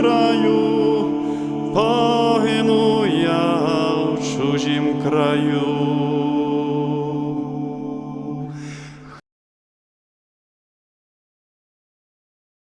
краю, погину я в чужім краю.